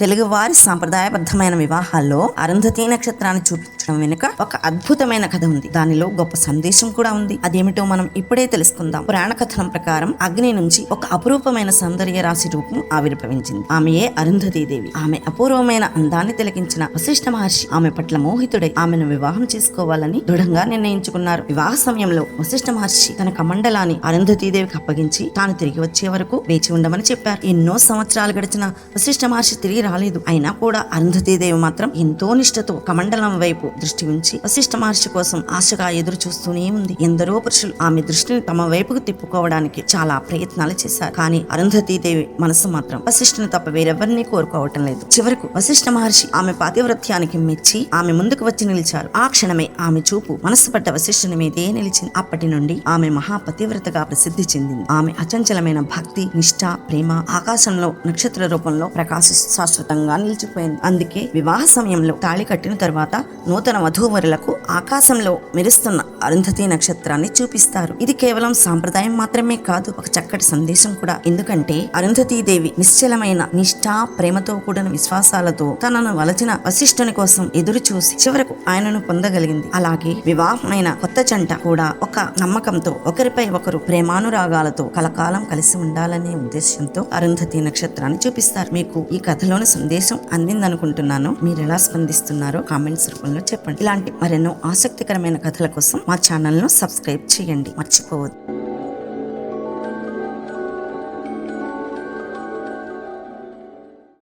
తెలుగువారి సాంప్రదాయబద్ధమైన వివాహాల్లో అరుంధతి నక్షత్రాన్ని చూపించడం వెనుక ఒక అద్భుతమైన కథ ఉంది. దానిలో గొప్ప సందేశం కూడా ఉంది. అదేమిటో మనం ఇప్పుడే తెలుసుకుందాం. పురాణ కథనం ప్రకారం అగ్ని నుంచి ఒక అపురూపమైన సౌందర్య రాశి రూపం ఆవిర్భవించింది. ఆమెయే అరుంధతి దేవి. ఆమె అపూర్వమైన అందాన్ని తిలకించిన వశిష్ఠ మహర్షి. ఆమె పట్ల మోహితుడై ఆమెను వివాహం చేసుకోవాలని దృఢంగా నిర్ణయించుకున్నారు. వివాహ సమయంలో వశిష్ఠ మహర్షి తన కమండలాన్ని అరుంధతి దేవికి అప్పగించి తాను తిరిగి వచ్చే వరకు వేచి ఉండమని చెప్పారు. ఎన్నో సంవత్సరాలు గడిచిన వశిష్ఠ మహర్షి తిరిగి రాలేదు. అయినా కూడా అరుంధతీదేవి మాత్రం ఎంతో నిష్ఠతో కమండలం వైపు దృష్టి ఉంచి వశిష్ఠ మహర్షి కోసం ఆశగా ఎదురు చూస్తూనే ఉంది. ఎందరో పురుషులు ఆమె దృష్టిని తమ వైపుకు తిప్పుకోవడానికి చాలా ప్రయత్నాలు చేశారు. కానీ అరుంధతీదేవి మనసు మాత్రం వశిష్ఠుని తప్ప వేరెవరిని కోరుకోవటం లేదు. చివరకు వశిష్ఠ మహర్షి ఆమె పాతివ్రత్యానికి మెచ్చి ఆమె ముందుకు వచ్చి నిలిచారు. ఆ క్షణమే ఆమె చూపు మనసు పడ్డ వశిష్ఠుని మీదే నిలిచింది. అప్పటి నుండి ఆమె మహాపతివ్రతగా ప్రసిద్ధి చెందింది. ఆమె అచంచలమైన భక్తి నిష్ఠ ప్రేమ ఆకాశంలో నక్షత్ర రూపంలో ప్రకాశ శాశ్వతంగా నిలిచిపోయింది. అందుకే వివాహ సమయంలో తాళి కట్టిన తర్వాత నూతన వధూవరులకు ఆకాశంలో మెరుస్తున్న అరుంధతి నక్షత్రాన్ని చూపిస్తారు. ఇది కేవలం సాంప్రదాయం మాత్రమే కాదు ఒక చక్కటి సందేశం కూడా. ఎందుకంటే అరుంధతీ దేవి నిశ్చలమైన నిష్ఠా ప్రేమతో కూడిన విశ్వాసాలతో తనను వలచిన వశిష్ఠుని కోసం ఎదురు చూసి చివరకు ఆయనను పొందగలిగింది. అలాగే వివాహమైన కొత్త జంట కూడా ఒక నమ్మకంతో ఒకరిపై ఒకరు ప్రేమానురాగాలతో కలకాలం కలిసి ఉండాలనే ఉద్దేశంతో అరుంధతి నక్షత్రాన్ని చూపిస్తారు. మీకు ఈ కథలోని సందేశం అందిందనుకుంటున్నాను. మీరు ఎలా స్పందిస్తున్నారో కామెంట్స్ రూపంలో చెప్పండి. ఇలాంటి మరెన్నో ఆసక్తికరమైన కథల కోసం మా ఛానల్ను సబ్స్క్రైబ్ చేయండి. మర్చిపోవద్దు.